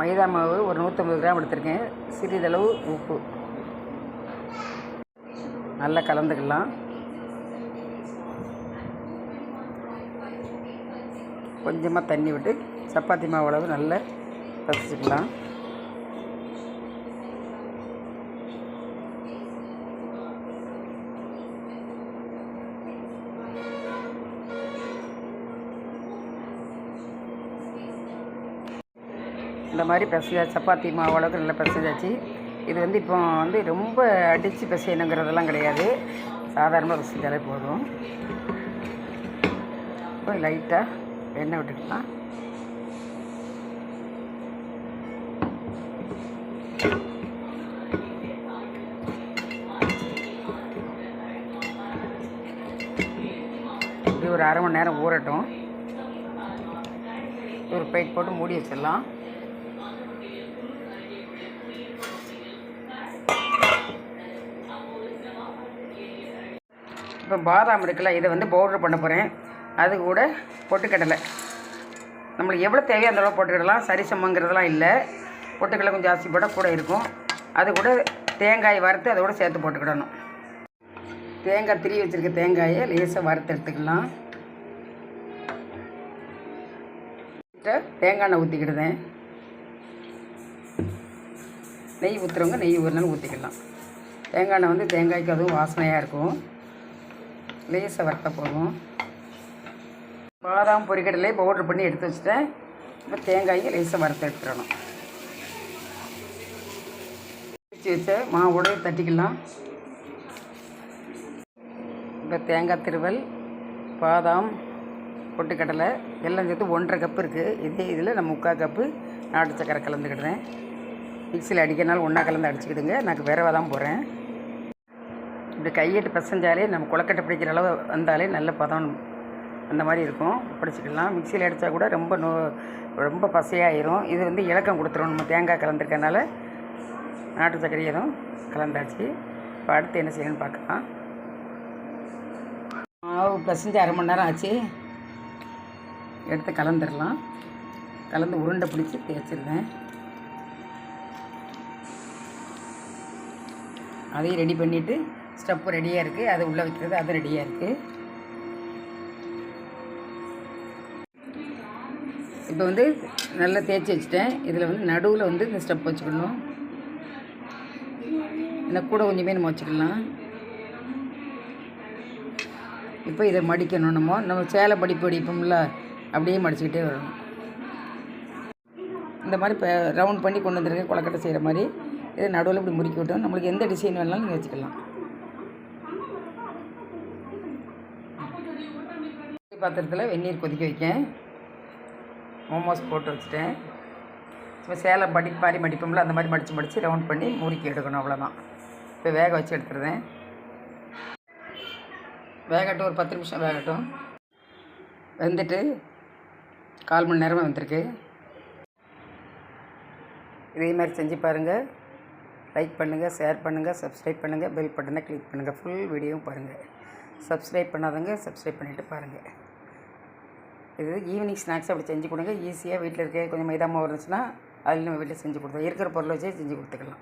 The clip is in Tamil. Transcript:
மைதா மாவு ஒரு நூற்றம்பது கிராம் எடுத்திருக்கேன். சிறிதளவு உப்பு. நல்லா கலந்துக்கலாம். கொஞ்சமாக தண்ணி விட்டு சப்பாத்தி மாவு அளவு நல்லா பசிச்சுக்கலாம் இந்த மாதிரி பிசைஞ்சா சப்பாத்தி மாவு அளவுக்கு நல்லா பிசைஞ்சாச்சு இது வந்து இப்போ வந்து ரொம்ப அடித்து பிசையணுங்கிறதெல்லாம் கிடையாது. சாதாரணமாக பிசைஞ்சாலே போதும். இப்போ லைட்டாக எண்ணெய் விட்டுக்கலாம். இது ஒரு அரை மணி நேரம் ஊறட்டும். ஒரு பிளேட் போட்டு மூடி வச்சிடலாம். இப்போ பாதாம் இருக்குல்ல இதை வந்து பவுடர் பண்ண போகிறேன் அது கூட பொட்டுக்கடலை. நம்மளுக்கு எவ்வளோ தேவையோ அந்த அளவு போட்டுக்கிடலாம். சரிசமங்கிறதெல்லாம் இல்லை. பொட்டுக்கடலை கொஞ்சம் ஜாஸ்தி போட்டால் கூட இருக்கும். அது கூட தேங்காய் வறுத்து அதோட சேர்த்து போட்டுக்கிடணும். தேங்காய் திரி வச்சுருக்க தேங்காயை லேசாக வறுத்து எடுத்துக்கலாம். தேங்காய் எண்ணெய் ஊற்றிக்கிடுதேன் நெய் ஊற்றுறவங்க நெய் ஊறினாலும் ஊற்றிக்கலாம் தேங்காய் எண்ணெய் வந்து தேங்காய்க்கு அதுவும் வாசனையாக இருக்கும். லேசை வறுத்த போதும். பாதாம் பொரிக்கடலை பவுட்ரு பண்ணி எடுத்து வச்சுட்டேன். இப்போ தேங்காயை லேசாக வறுத்து எடுத்துடணும். வச்சு வச்ச மாவோட தட்டிக்கலாம். இப்போ தேங்காய் திருவல் பாதாம் பொட்டுக்கடலை எல்லாம் சேர்த்து ஒன்றரை கப்பு இருக்குது இதே இதில் நான் முக்கால் கப்பு நாட்டு சக்கரை கலந்துக்கிடுறேன். மிக்சியில் அடிக்கிறனால ஒன்றா கலந்து அடிச்சுக்கிடுங்க. நான் விரவாக தான் போகிறேன் இப்படி கையிட்டு பிசைஞ்சாலே நம்ம கொலக்கட்டை பிடிக்கிற அளவு வந்தாலே நல்ல பதம் அந்த மாதிரி இருக்கும். பிடிச்சிக்கலாம். மிக்சியில் அடித்தா கூட ரொம்ப நோ ரொம்ப பசையாயிரும். இது வந்து இலக்கம் கொடுத்துரும். நம்ம தேங்காய் கலந்துருக்கனால நாட்டு சர்க்கரை எதுவும் கலந்தாச்சு. இப்போ அடுத்து என்ன செய்யணும்னு பார்க்கலாம். மாவு பிசைஞ்சு அரை மணி நேரம் ஆச்சு. எடுத்து கலந்துடலாம் கலந்து உருண்டை பிடிச்சி தேய்ச்சிருந்தேன் அதையும் ரெடி பண்ணிவிட்டு ஸ்டப்பு ரெடியாக இருக்குது அதை உள்ளே வைக்கிறது அது ரெடியாக இருக்குது இப்போ வந்து நல்லா தேய்ச்சி வச்சுட்டேன். இதில் வந்து நடுவில் வந்து இந்த ஸ்டெப் வச்சுக்கணும். இந்த கூட கொஞ்சமே நம்ம வச்சுக்கலாம். இப்போ இதை மடிக்கணும் நம்ம. நம்ம சேலை படிப்பு அடிப்போம்ல அப்படியே மடிச்சுக்கிட்டே வரணும். இந்த மாதிரி இப்போ ரவுண்ட் பண்ணி கொண்டு வந்துருக்கேன் கொலக்கட்டை செய்கிற மாதிரி இதை நடுவில் இப்படி முறுக்கி விட்டோம். நம்மளுக்கு எந்த டிசைன் வேணாலும் நீங்கள் வச்சுக்கலாம். பாத்திரத்தில் வெந்நீர் கொதிக்க வைக்கேன். மோமோஸ் போட்டு வச்சுட்டேன். இப்போ சேலை படி மாதிரி மடிப்போம்ல அந்த மாதிரி மடித்து மடித்து ரவுண்ட் பண்ணி முறுக்கி எடுக்கணும் அவ்வளோதான் இப்போ வேக வச்சு எடுத்துருந்தேன் வேகட்டும் ஒரு பத்து நிமிஷம் வேகட்டும். வெந்துட்டு கால் மணி நேரமாக வந்திருக்கு. இதே மாதிரி செஞ்சு பாருங்கள் லைக் பண்ணுங்கள் ஷேர் பண்ணுங்கள் சப்ஸ்கிரைப் பண்ணுங்கள் பெல் பட்டனை கிளிக் பண்ணுங்கள் ஃபுல் வீடியோவும் பாருங்கள் சப்ஸ்கிரைப் பண்ணாதவங்க சப்ஸ்கிரைப் பண்ணிவிட்டு பாருங்கள் இது ஈவினிங் ஸ்நாக்ஸ் அப்படி செஞ்சு கொடுங்க. ஈஸியாக வீட்டில் இருக்க கொஞ்சம் மைதா மாவு இருந்துச்சுன்னா அதில் நம்ம வீட்டில் செஞ்சு கொடுத்தோம் இருக்கிற பொருளை வச்சே செஞ்சு கொடுத்துக்கலாம்.